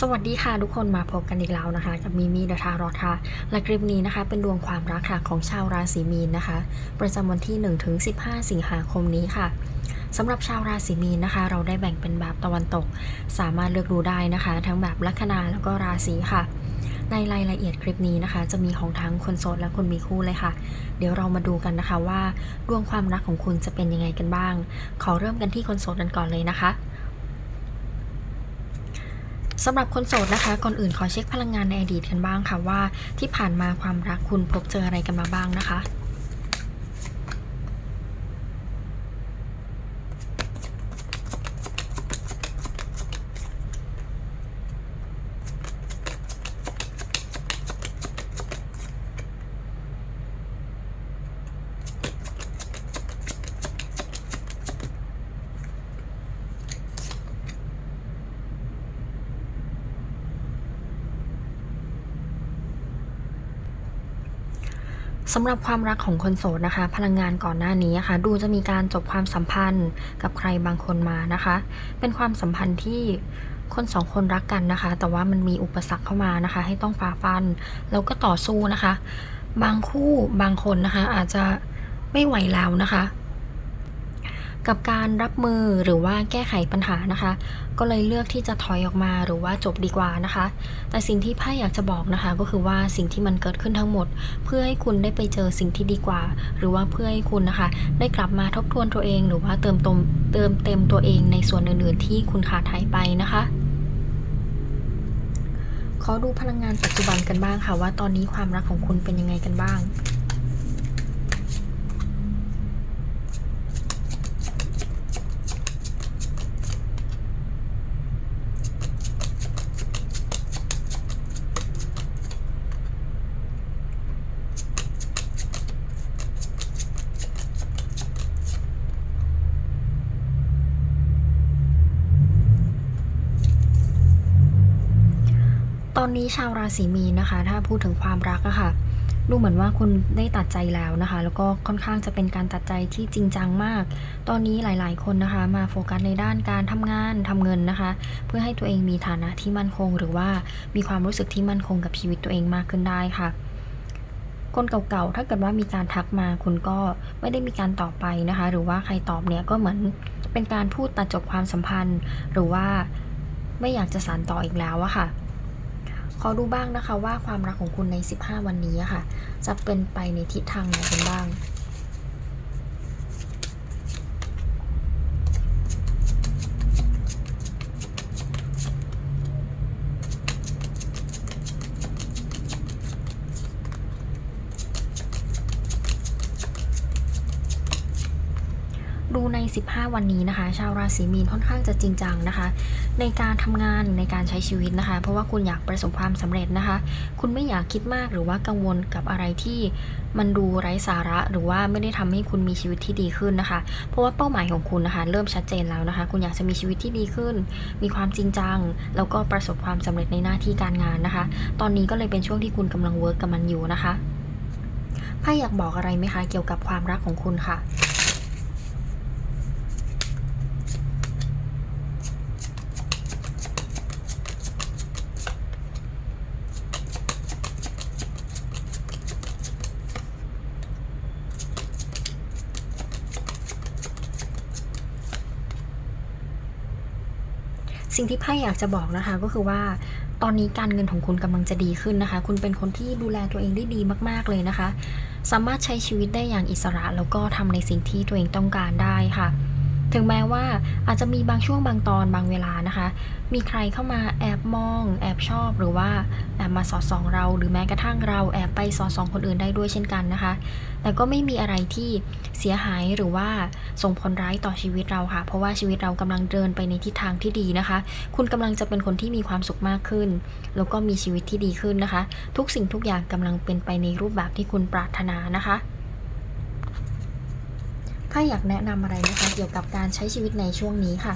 สวัสดีค่ะทุกคนมาพบกันอีกแล้วนะคะกับมีมีเดทารอทค่ะและคลิปนี้นะคะ เป็นดวงความรักค่ะของชาวราศีมีนนะคะ ประจำวันที่1-15 สิงหาคมนี้ค่ะสำหรับชาวราศีมีนนะคะ เราได้แบ่งเป็นแบบตะวันตก สามารถเลือกดูได้นะคะ ทั้งแบบลัคนาแล้วก็ราศีค่ะ ในรายละเอียดคลิปนี้นะคะ จะมีของทั้งคนโสดและคนมีคู่เลยค่ะ เดี๋ยวเรามาดูกันนะคะว่าดวงความรักของคุณจะเป็นยังไงกันบ้าง ขอเริ่มกันที่คนโสดกันก่อนเลยนะคะ สำหรับคนโสดนะคะ ก่อนอื่นขอเช็คพลังงานในอดีตกันบ้างค่ะว่า ที่ผ่านมาความรักคุณพบเจออะไรกันมาบ้างนะคะ สำหรับความรักของคนโสดนะคะ พลังงานก่อนหน้านี้นะคะดูจะมีการจบความสัมพันธ์กับใครบางคนมานะคะ เป็นความสัมพันธ์ที่คนสองคนรักกันนะคะ แต่ว่ามันมีอุปสรรคเข้ามานะคะ ให้ต้องฝ่าฟัน แล้วก็ต่อสู้นะคะ บางคู่บางคนนะคะ อาจจะไม่ไหวแล้วนะคะ กับการรับมือหรือว่าแก้ไขปัญหานะคะ ก็เลยเลือกที่จะถอยออกมาหรือว่าจบดีกว่านะคะ แต่สิ่งที่ไพ่อยากจะบอกนะคะ ก็คือว่าสิ่งที่มันเกิดขึ้นทั้งหมด เพื่อให้คุณได้ไปเจอสิ่งที่ดีกว่า หรือว่าเพื่อให้คุณนะคะ ได้กลับมาทบทวนตัวเอง หรือว่าเติมเต็มเติมเต็มตัวเองในส่วนอื่นๆ ที่คุณขาดหายไปนะคะขอดูพลังงานปัจจุบันกันบ้างค่ะว่าตอนนี้ความรักของคุณเป็นยังไงกันบ้าง ชาวราศีมีนนะคะ ถ้าพูดถึงความรักอะค่ะดูเหมือนว่าคุณได้ตัดใจแล้วนะคะ แล้วก็ค่อนข้างจะเป็นการตัดใจที่จริงจังมาก ตอนนี้หลายๆ คนนะคะ มาโฟกัสในด้านการทำงานทำเงินนะคะ เพื่อให้ตัวเองมีฐานะที่มั่นคง หรือว่ามีความรู้สึกที่มั่นคงกับชีวิตตัวเองมากขึ้นได้ค่ะ คนเก่าๆ ถ้าเกิดว่ามีการทักมาคุณก็ไม่ได้มีการตอบไปนะคะ หรือว่าใครตอบเนี่ยก็เหมือนเป็นการพูดตัดจบความสัมพันธ์ หรือว่าไม่อยากจะสานต่ออีกแล้วอะค่ะ ขอดูบ้างนะคะว่าความรักของคุณใน 15 วันนี้ค่ะ จะเป็นไปในทิศทางไหนกันบ้างดูใน 15 วันนี้นะคะ ชาวราศีมีนค่อนข้างจะจริงจังนะคะ ในการทำงานในการใช้ชีวิตนะคะ เพราะว่าคุณอยากประสบความสำเร็จนะคะ คุณไม่อยากคิดมากหรือว่ากังวลกับอะไรที่มันดูไร้สาระหรือว่าไม่ได้ทำให้คุณมีชีวิตที่ดีขึ้นนะคะ เพราะว่าเป้าหมายของคุณนะคะเริ่มชัดเจนแล้วนะคะ คุณอยากจะมีชีวิตที่ดีขึ้น มีความจริงจัง แล้วก็ประสบความสำเร็จในหน้าที่การงานนะคะ ตอนนี้ก็เลยเป็นช่วงที่คุณกำลังเวิร์กกับมันอยู่นะคะไพ่อยากบอกอะไรไหมคะเกี่ยวกับความรักของคุณค่ะ สิ่งที่ไพ่อยากจะบอกนะคะก็คือว่าตอนนี้การเงินของคุณกำลังจะดีขึ้นนะคะ คุณเป็นคนที่ดูแลตัวเองได้ดีมาก ๆ เลยนะคะ สามารถใช้ชีวิตได้อย่างอิสระ แล้วก็ทำในสิ่งที่ตัวเองต้องการได้ค่ะ ถึงแม้ว่าอาจจะมีบางช่วงบางตอนบางเวลานะคะ มีใครเข้ามาแอบมอง แอบชอบหรือว่าแอบมาสอดส่องเรา หรือแม้กระทั่งเราแอบไปสอดส่องคนอื่นได้ด้วยเช่นกันนะคะ แต่ก็ไม่มีอะไรที่เสียหายหรือว่าส่งผลร้ายต่อชีวิตเราค่ะ เพราะว่าชีวิตเรากำลังเดินไปในทิศทางที่ดีนะคะ คุณกำลังจะเป็นคนที่มีความสุขมากขึ้น แล้วก็มีชีวิตที่ดีขึ้นนะคะ ทุกสิ่งทุกอย่างกำลังเป็นไปในรูปแบบที่คุณปรารถนานะคะ ถ้าอยากแนะนำอะไรนะคะเกี่ยวกับการใช้ชีวิตในช่วงนี้ค่ะ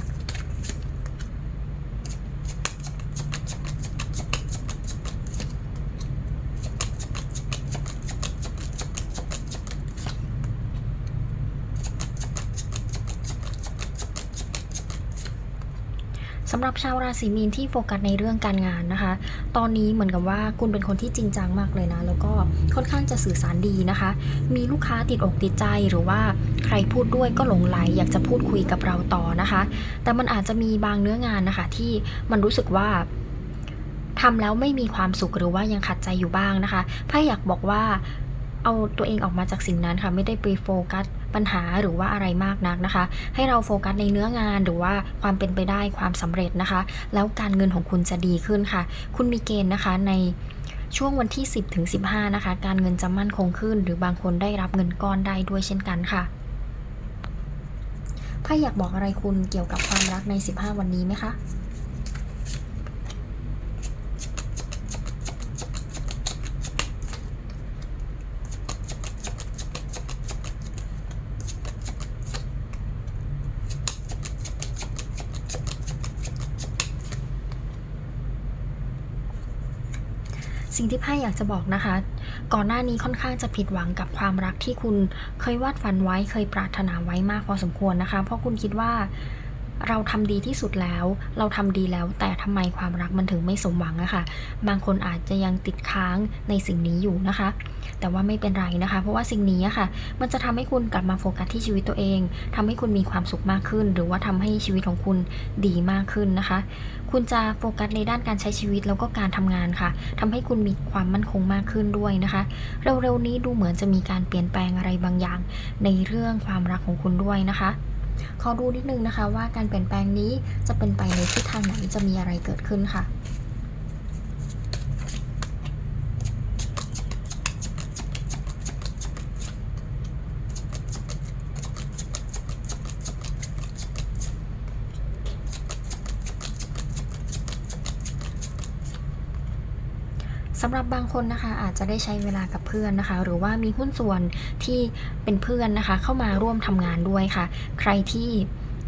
สำหรับชาวราศีมีนที่โฟกัสในเรื่องการงานนะคะ ตอนนี้เหมือนกับว่าคุณเป็นคนที่จริงจังมากเลยนะ แล้วก็ค่อนข้างจะสื่อสารดีนะคะ มีลูกค้าติดอกติดใจหรือว่า ใครพูดด้วยก็หลงไหลอยากจะพูดคุยกับเราต่อนะคะ แต่มันอาจจะมีบางเนื้องานนะคะ ที่มันรู้สึกว่าทำแล้วไม่มีความสุขหรือว่ายังขัดใจอยู่บ้างนะคะไพ่อยากบอกว่าเอาตัวเองออกมาจากสิ่งนั้นค่ะ ไม่ได้ไปโฟกัสปัญหาหรือว่าอะไรมากนักนะคะ ให้เราโฟกัสในเนื้องานหรือว่าความเป็นไปได้ความสำเร็จนะคะ แล้วการเงินของคุณจะดีขึ้นค่ะ คุณมีเกณฑ์นะคะในช่วงวันที่ 10ถึง15 นะคะ การเงินจะมั่นคงขึ้น หรือบางคนได้รับเงินก้อนได้ด้วยเช่นกันค่ะ ไพ่อยากบอกอะไรคุณเกี่ยวกับความรักใน 15 วันนี้ไหมคะสิ่งที่ไพ่อยากจะบอกนะคะ ก่อนหน้านี้ค่อนข้างจะผิดหวังกับความรักที่คุณเคยวาดฝันไว้เคยปรารถนาไว้มากพอสมควรนะคะ เพราะคุณคิดว่า เราทำดีที่สุดแล้ว เราทำดีแล้ว แต่ทำไมความรักมันถึงไม่สมหวังอะคะ่ะ บางคนอาจจะยังติดค้างในสิ่งนี้อยู่นะคะ แต่ว่าไม่เป็นไรนะคะ เพราะว่าสิ่งนี้อะค่ะ มันจะทำให้คุณกลับมาโฟกัสที่ชีวิตตัวเองทำให้คุณมีความสุขมากขึ้น หรือว่าทำให้ชีวิตของคุณดีมากขึ้นนะคะ คุณจะโฟกัสในด้านการใช้ชีวิตแล้วก็การทำงานค่ะทำให้คุณมีความมั่นคงมากขึ้นด้วยนะคะ เร็วๆนี้ดูเหมือนจะมีการเปลี่ยนแปลงอะไรบางอย่าง ในเรื่องความรักของคุณด้วยนะคะ ขอดูนิดนึงนะคะว่าการเปลี่ยนแปลงนี้จะเป็นไปในทิศทางไหนจะมีอะไรเกิดขึ้นค่ะำหรับบางคนนะคะอาจจะได้ใช้เวลากับเพื่อนนะคะ หรือว่ามีหุ้นส่วนที่เป็นเพื่อนนะคะ เข้ามาร่วมทำงานด้วยค่ะ ใครที่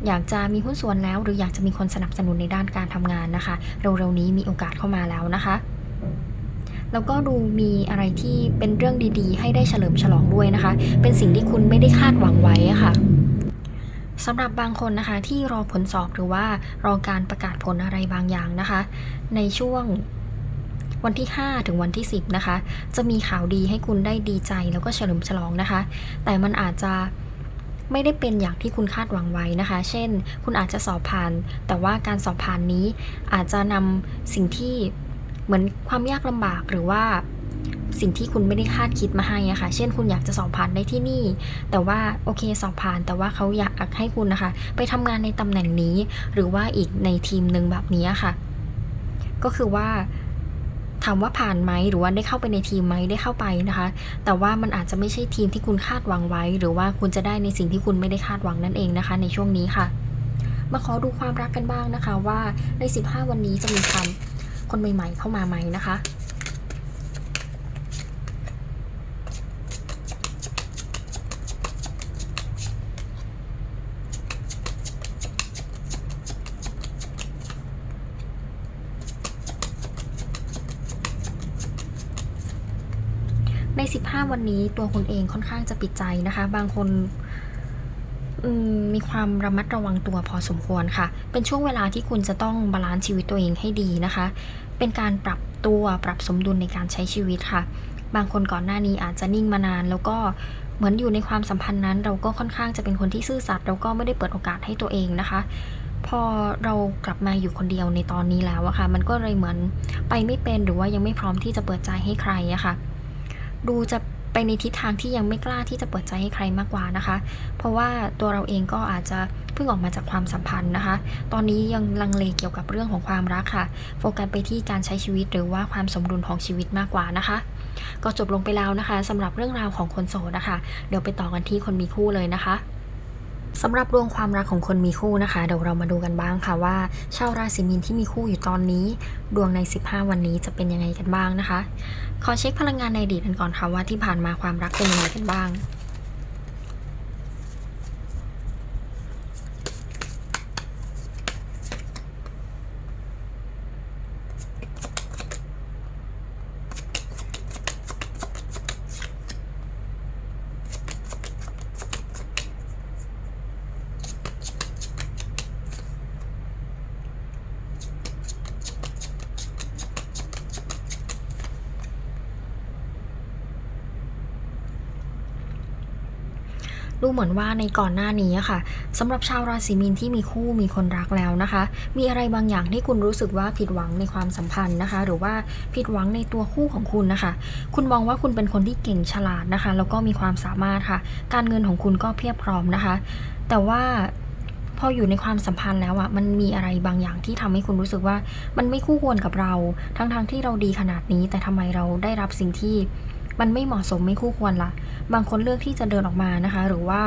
อยากจะมีหุ้นส่วนแล้ว หรืออยากจะมีคนสนับสนุนในด้านการทำงานนะคะ เร็วๆนี้มีโอกาสเข้ามาแล้วนะคะแล้วก็ดูมีอะไรที่เป็นเรื่องดีๆ ให้ได้เฉลิมฉลองด้วยนะคะ เป็นสิ่งที่คุณไม่ได้คาดหวังไว้ะค่ะสำหรับบางคนนะคะที่รอผลสอบหรือว่ารอการประกาศผลอะไรบางอย่างนะคะ ในช่วง วันที่ 5 ถึงวันที่ 10 นะคะ จะมีข่าวดีให้คุณได้ดีใจแล้วก็เฉลิมฉลองนะคะ แต่มันอาจจะไม่ได้เป็นอย่างที่คุณคาดหวังไว้นะคะ เช่น คุณอาจจะสอบผ่าน แต่ว่าการสอบผ่านนี้อาจจะนำสิ่งที่เหมือนความยากลำบากหรือว่าสิ่งที่คุณไม่ได้คาดคิดมาให้อะค่ะ เช่น คุณอยากจะสอบผ่านได้ที่นี่ แต่ว่าโอเคสอบผ่าน แต่ว่าเขาอยากให้คุณนะคะ ไปทำงานในตำแหน่งนี้ หรือว่าอีกในทีมหนึ่งแบบนี้ค่ะ ก็คือว่า ถามว่าผ่านไหมหรือว่าได้เข้าไปในทีมไหมได้เข้าไปนะคะ แต่ว่ามันอาจจะไม่ใช่ทีมที่คุณคาดหวังไว้ หรือว่าคุณจะได้ในสิ่งที่คุณไม่ได้คาดหวังนั่นเองนะคะ ในช่วงนี้ค่ะ มาขอดูความรักกันบ้างนะคะว่าใน 15 วันนี้จะมีความคนใหม่ ๆ เข้ามาไหมนะคะ 15 วันนี้ตัวคุณเองค่อนข้างจะปิดใจนะคะ บางคนมมีความระมัดระวังตัวพอสมควรค่ะ เป็นช่วงเวลาที่คุณจะต้องบาลานซ์ชีวิตตัวเองให้ดีนะคะ เป็นการปรับตัวปรับสมดุลในการใช้ชีวิตค่ะ บางคนก่อนหน้านี้อาจจะนิ่งมานาน แล้วก็เหมือนอยู่ในความสัมพันธ์นั้น เราก็ค่อนข้างจะเป็นคนที่ซื่อสัตย์เราก็ไม่ได้เปิดโอกาสให้ตัวเองนะคะ พอเรากลับมาอยู่คนเดียวในตอนนี้แล้วอะค่ะ มันก็เลยเหมือนไปไม่เป็นหรือว่ายังไม่พร้อมที่จะเปิดใจให้ใครอะค่ะ ดูจะไปในทิศทางที่ยังไม่กล้าที่จะเปิดใจให้ใครมากกว่านะคะ เพราะว่าตัวเราเองก็อาจจะเพิ่งออกมาจากความสัมพันธ์นะคะ ตอนนี้ยังลังเลเกี่ยวกับเรื่องของความรักค่ะ โฟกัสไปที่การใช้ชีวิตหรือว่าความสมดุลของชีวิตมากกว่านะคะ ก็จบลงไปแล้วนะคะสำหรับเรื่องราวของคนโสดนะคะ เดี๋ยวไปต่อกันที่คนมีคู่เลยนะคะ สำหรับดวงความรักของคนมีคู่นะคะ เดี๋ยวเรามาดูกันบ้างค่ะว่า ชาวราศีมีนที่มีคู่อยู่ตอนนี้ ดวงใน 15 วันนี้จะเป็นยังไงกันบ้างนะคะ ขอเช็คพลังงานในอดีตกันก่อนค่ะว่าที่ผ่านมาความรักเป็นยังไงกันบ้าง ดูเหมือนว่าในก่อนหน้านี้อะค่ะสำหรับชาวราศีมีนที่มีคู่มีคนรักแล้วนะคะ มีอะไรบางอย่างที่คุณรู้สึกว่าผิดหวังในความสัมพันธ์นะคะ หรือว่าผิดหวังในตัวคู่ของคุณนะคะ คุณมองว่าคุณเป็นคนที่เก่งฉลาดนะคะ แล้วก็มีความสามารถค่ะ การเงินของคุณก็เพียบพร้อมนะคะ แต่ว่าพออยู่ในความสัมพันธ์แล้วอะมันมีอะไรบางอย่างที่ทำให้คุณรู้สึกว่ามันไม่คู่ควรกับเรา ทั้งๆทที่เราดีขนาดนี้ แต่ทำไมเราได้รับสิ่งที่ มันไม่เหมาะสมไม่คู่ควรล่ะบางคนเลือกที่จะเดินออกมานะคะ หรือว่า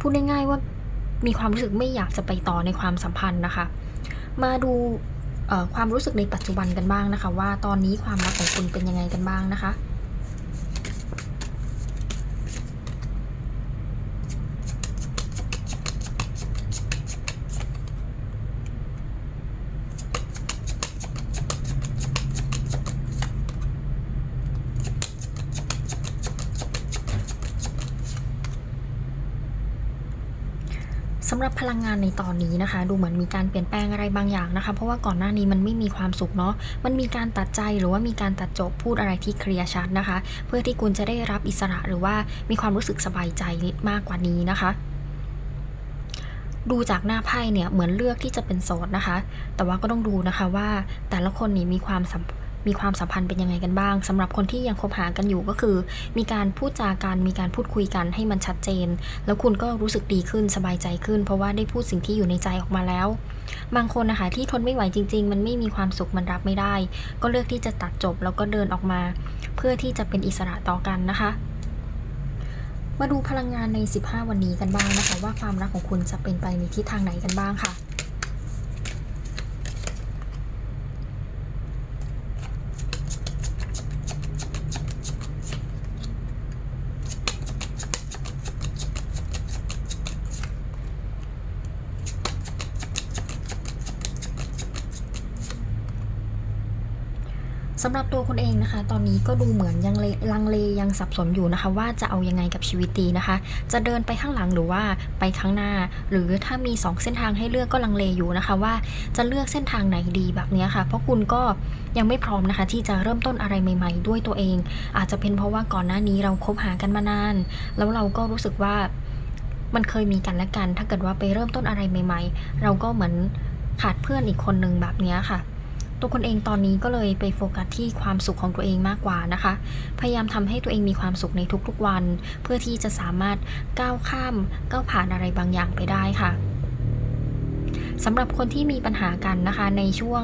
พูดง่ายๆว่ามีความรู้สึกไม่อยากจะไปต่อในความสัมพันธ์นะคะ มาดูความรู้สึกในปัจจุบันกันบ้างนะคะ ว่าตอนนี้ความรักของคุณเป็นยังไงกันบ้างนะคะ ลังงานในตอนนี้นะคะ ดูเหมือนมีการเปลี่ยนแปลงอะไรบางอย่างนะคะ เพราะว่าก่อนหน้านี้มันไม่มีความสุขเนาะมันมีการตัดใจหรือว่ามีการตัดจบพูดอะไรที่เคลียร์ชัดนะคะ เพื่อที่คุณจะได้รับอิสระหรือว่ามีความรู้สึกสบายใจมากกว่านี้นะคะดูจากหน้าไพ่เนี่ยเหมือนเลือกที่จะเป็นโสดนะคะ แต่ว่าก็ต้องดูนะคะว่าแต่ละคนนี่มีความสัม มีความสัมพันธ์เป็นยังไงกันบ้างสำหรับคนที่ยังคบหากันอยู่ก็คือ มีการพูดจากันมีการพูดคุยกันให้มันชัดเจน แล้วคุณก็รู้สึกดีขึ้นสบายใจขึ้น เพราะว่าได้พูดสิ่งที่อยู่ในใจออกมาแล้ว บางคนนะคะที่ทนไม่ไหวจริง ๆ มันไม่มีความสุขมันรับไม่ได้ ก็เลือกที่จะตัดจบแล้วก็เดินออกมา เพื่อที่จะเป็นอิสระต่อกันนะคะมาดูพลังงานใน 15 วันนี้กันบ้างนะคะ ว่าความรักของคุณจะเป็นไปในทิศทางไหนกันบ้างค่ะ สำหรับตัวคุณเองนะคะ ตอนนี้ก็ดูเหมือนยังเลลังเลยังสับสนอยู่นะคะ ว่าจะเอายังไงกับชีวิตดีนะคะ จะเดินไปข้างหลังหรือว่าไปข้างหน้า หรือถ้ามี 2 เส้นทางให้เลือกก็ลังเลอยู่นะคะ ว่าจะเลือกเส้นทางไหนดีแบบนี้ค่ะ เพราะคุณก็ยังไม่พร้อมนะคะ ที่จะเริ่มต้นอะไรใหม่ ๆ ด้วยตัวเอง อาจจะเป็นเพราะว่าก่อนหน้านี้เราคบหากันมานาน แล้วเราก็รู้สึกว่ามันเคยมีกันและกัน ถ้าเกิดว่าไปเริ่มต้นอะไรใหม่ ๆ เราก็เหมือนขาดเพื่อนอีกคนนึงแบบนี้ค่ะ ตัวคนเองตอนนี้ก็เลยไปโฟกัสที่ความสุขของตัวเองมากกว่านะคะ พยายามทำให้ตัวเองมีความสุขในทุกๆวัน เพื่อที่จะสามารถก้าวข้ามก้าวผ่านอะไรบางอย่างไปได้ค่ะสำหรับคนที่มีปัญหากันนะคะในช่วง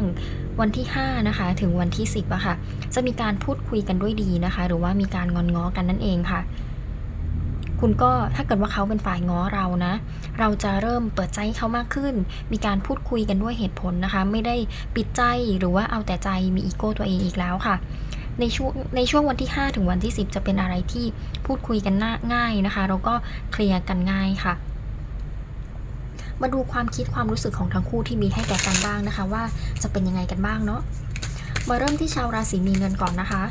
วันที่ 5 นะคะ ถึงวันที่ 10อะค่ะ จะมีการพูดคุยกันด้วยดีนะคะ หรือว่ามีการงอนง้อกันนั่นเองค่ะ คุณก็ถ้าเกิดว่าเขาเป็นฝ่ายง้อเรานะ เราจะเริ่มเปิดใจให้เขามากขึ้น มีการพูดคุยกันด้วยเหตุผลนะคะ ไม่ได้ปิดใจหรือว่าเอาแต่ใจมีอีโก้ตัวเองอีกแล้วค่ะในช่วงในช่วงวันที่ 5 ถึงวันที่ 10 จะเป็นอะไรที่พูดคุยกันง่ายนะคะเราก็เคลียร์กันง่ายค่ะ มาดูความคิดความรู้สึกของทั้งคู่ที่มีให้แก่กันบ้างนะคะ ว่าจะเป็นยังไงกันบ้างเนาะมาเริ่มที่ชาวราศีมีเงินก่อนนะคะ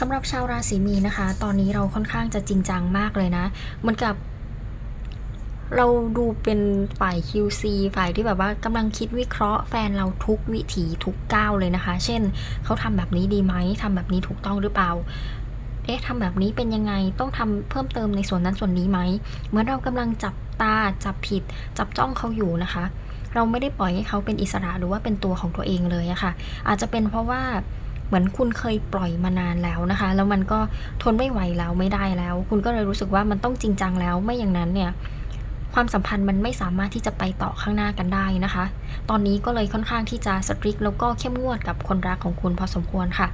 สำหรับชาวราศีมีนะคะ ตอนนี้เราค่อนข้างจะจริงจังมากเลยนะเหมือนกับเราดูเป็นฝ่าย QC ฝ่ายที่แบบว่ากำลังคิดวิเคราะห์แฟนเราทุกวิถีทุกก้าวเลยนะคะ เช่น เขาทำแบบนี้ดีไหมทำแบบนี้ถูกต้องหรือเปล่า เอ๊ะทำแบบนี้เป็นยังไงต้องทำเพิ่มเติมในส่วนนั้นส่วนนี้ไหมเหมือนเรากำลังจับตาจับผิด จับจ้องเขาอยู่นะคะ เราไม่ได้ปล่อยให้เขาเป็นอิสระหรือว่าเป็นตัวของตัวเองเลยอะค่ะ อาจจะเป็นเพราะว่า มือนคุณเคยปล่อยมานานแล้วนะคะ แล้วมันก็ทนไม่ไหวแล้วไม่ได้แล้ว คุณก็เลยรู้สึกว่ามันต้องจริงจังแล้วไม่อย่างนั้นเนี่ยความสัมพันธ์มันไม่สามารถที่จะไปต่อข้างหน้ากันได้นะคะ ตอนนี้ก็เลยค่อนข้างที่จะสตริกแล้วก็เข้มงวดกับคนรักของคุณพอสมควรค่ะ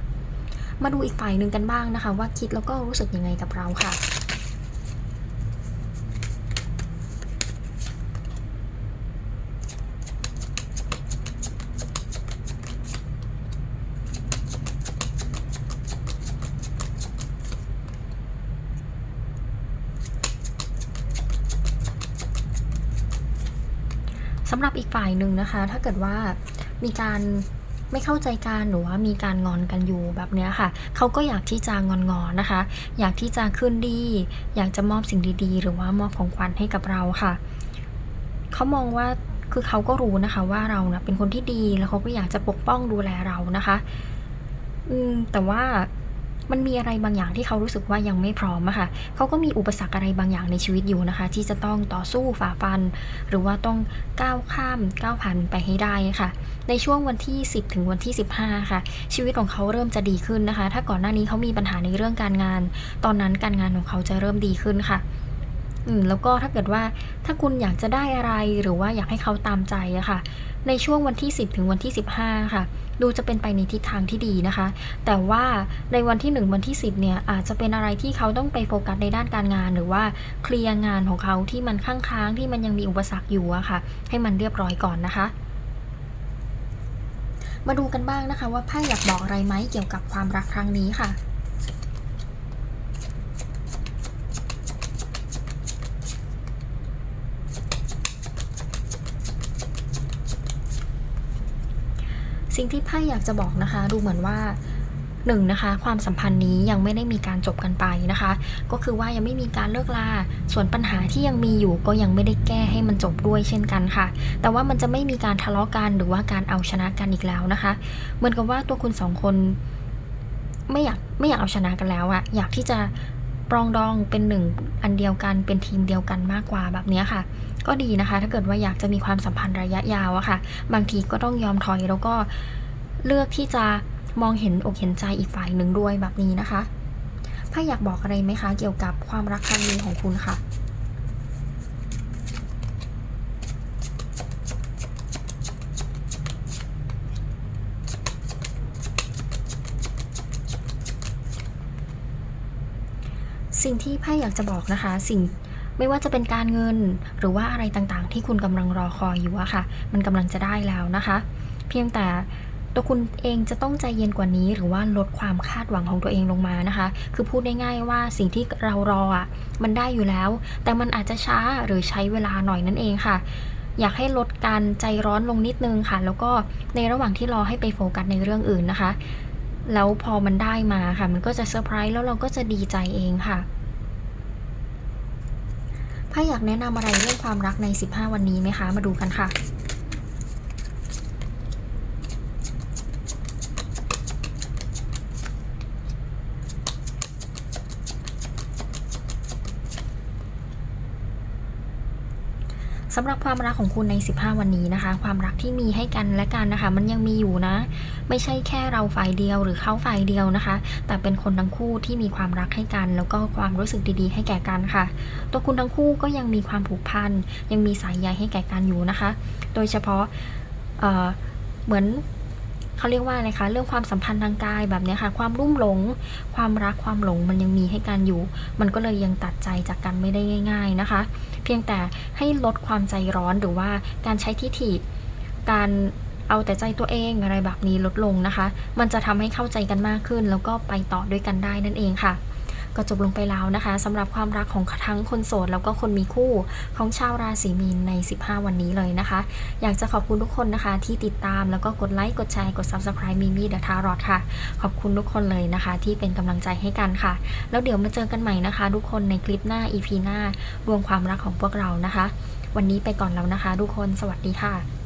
มาดูอีกฝ่ายหนึ่งกันบ้างนะคะ ว่าคิดแล้วก็รู้สึกยังไงกับเราค่ะ สำหรับอีกฝ่ายหนึ่งนะคะ ถ้าเกิดว่ามีการไม่เข้าใจกันหรือว่ามีการงอนกันอยู่แบบเนี้ยค่ะ เขาก็อยากที่จะงอนๆนนะคะ อยากที่จะคืนดี อยากจะมอบสิ่งดีๆ หรือว่ามอบของขวัญให้กับเราค่ะ เขามองว่าคือเขาก็รู้นะคะว่าเราน่ะเป็นคนที่ดีแล้วเขาก็อยากจะปกป้องดูแลเรานะคะ อืมแต่ว่า มันมีอะไรบางอย่างที่เขารู้สึกว่ายังไม่พร้อมอะค่ะเขาก็มีอุปสรรคอะไรบางอย่างในชีวิตอยู่นะคะ ที่จะต้องต่อสู้ฝ่าฟัน หรือว่าต้องก้าวข้ามก้าวผ่านไปให้ได้ค่ะ ในช่วงวันที่ 10 ถึงวันที่ 15 ค่ะ ชีวิตของเขาเริ่มจะดีขึ้นนะคะ ถ้าก่อนหน้านี้เขามีปัญหาในเรื่องการงาน ตอนนั้นการงานของเขาจะเริ่มดีขึ้นค่ะ อืมแล้วก็ถ้าเกิดว่าถ้าคุณอยากจะได้อะไรหรือว่าอยากให้เขาตามใจอะค่ะ ในช่วงวันที่ 10 ถึงวันที่ 15 ค่ะ ดูจะเป็นไปในทิศทางที่ดีนะคะ แต่ว่าในวันที่ 1 วันที่ 10 เนี่ยอาจจะเป็นอะไรที่เขาต้องไปโฟกัสในด้านการงาน หรือว่าเคลียร์งานของเขาที่มันค้างๆที่มันยังมีอุปสรรคอยู่อะค่ะ ให้มันเรียบร้อยก่อนนะคะมาดูกันบ้างนะคะว่าไพ่อยากบอกอะไรไหมเกี่ยวกับความรักครั้งนี้ค่ะ สิ่งที่ไพ่อยากจะบอกนะคะ ดูเหมือนว่าหนึ่งนะคะความสัมพันธ์นี้ยังไม่ได้มีการจบกันไปนะคะ ก็คือว่ายังไม่มีการเลิกลาส่วนปัญหาที่ยังมีอยู่ก็ยังไม่ได้แก้ให้มันจบด้วยเช่นกันค่ะ แต่ว่ามันจะไม่มีการทะเลาะกันหรือว่าการเอาชนะกันอีกแล้วนะคะ เหมือนกับว่าตัวคุณสองคนไม่อยากไม่อยากเอาชนะกันแล้วอะอยากที่จะ ปรองดองเป็นหนึ่งอันเดียวกันเป็นทีมเดียวกันมากกว่าแบบนี้ค่ะ ก็ดีนะคะ ถ้าเกิดว่าอยากจะมีความสัมพันธ์ระยะยาวอะค่ะ บางทีก็ต้องยอมถอยแล้วก็เลือกที่จะมองเห็นอกเห็นใจอีกฝ่ายหนึ่งด้วยแบบนี้นะคะพ่าอยากบอกอะไรไหมคะ เกี่ยวกับความรักครั้งนี้ของคุณค่ะ สิ่งที่ไพ่อยากจะบอกนะคะ สิ่งไม่ว่าจะเป็นการเงินหรือว่าอะไรต่างๆ ที่คุณกำลังรอคอยอยู่อะค่ะ มันกำลังจะได้แล้วนะคะ เพียงแต่ตัวคุณเองจะต้องใจเย็นกว่านี้ หรือว่าลดความคาดหวังของตัวเองลงมานะคะ คือพูดง่ายๆว่าสิ่งที่เรารออะมันได้อยู่แล้ว แต่มันอาจจะช้าหรือใช้เวลาหน่อยนั่นเองค่ะ อยากให้ลดการใจร้อนลงนิดนึงค่ะ แล้วก็ในระหว่างที่รอให้ไปโฟกัสในเรื่องอื่นนะคะ แล้วพอมันได้มาค่ะ มันก็จะเซอร์ไพรส์แล้วเราก็จะดีใจเองค่ะไพ่อยากแนะนำอะไรเรื่องความรักใน 15 วันนี้ไหมคะ มาดูกันค่ะ สำหรับความรักของคุณใน 15 วันนี้นะคะ ความรักที่มีให้กันและกันนะคะ มันยังมีอยู่นะ ไม่ใช่แค่เราฝ่ายเดียวหรือเขาฝ่ายเดียวนะคะ แต่เป็นคนทั้งคู่ที่มีความรักให้กัน แล้วก็ความรู้สึกดีๆ ให้แก่กันค่ะ ตัวคุณทั้งคู่ก็ยังมีความผูกพันยังมีสายใยให้แก่กันอยู่นะคะ โดยเฉพาะเเหมือน เขาเรียกว่าอะไรคะเรื่องความสัมพันธ์ทางกายแบบนี้ค่ะ ความรุ่มหลง ความรักความหลงมันยังมีให้กันอยู่ มันก็เลยยังตัดใจจากกันไม่ได้ง่าย ๆนะคะ เพียงแต่ให้ลดความใจร้อนหรือว่าการใช้ทิฐิการเอาแต่ใจตัวเองอะไรแบบนี้ลดลงนะคะ มันจะทำให้เข้าใจกันมากขึ้น แล้วก็ไปต่อด้วยกันได้นั่นเองค่ะ ก็จบลงไปแล้วนะคะสำหรับความรักของทั้งคนโสดแล้วก็คนมีคู่ของชาวราศีมีนใน 15 วันนี้เลยนะคะ อยากจะขอบคุณทุกคนนะคะ ที่ติดตามแล้วก็กดไลค์กดแชร์กด subscribe มีมีเดอะทารอดค่ะ ขอบคุณทุกคนเลยนะคะ ที่เป็นกำลังใจให้กันค่ะ แล้วเดี๋ยวมาเจอกันใหม่นะคะ ทุกคนในคลิปหน้า EP หน้ารวมความรักของพวกเรานะคะ วันนี้ไปก่อนแล้วนะคะ ทุกคนสวัสดีค่ะ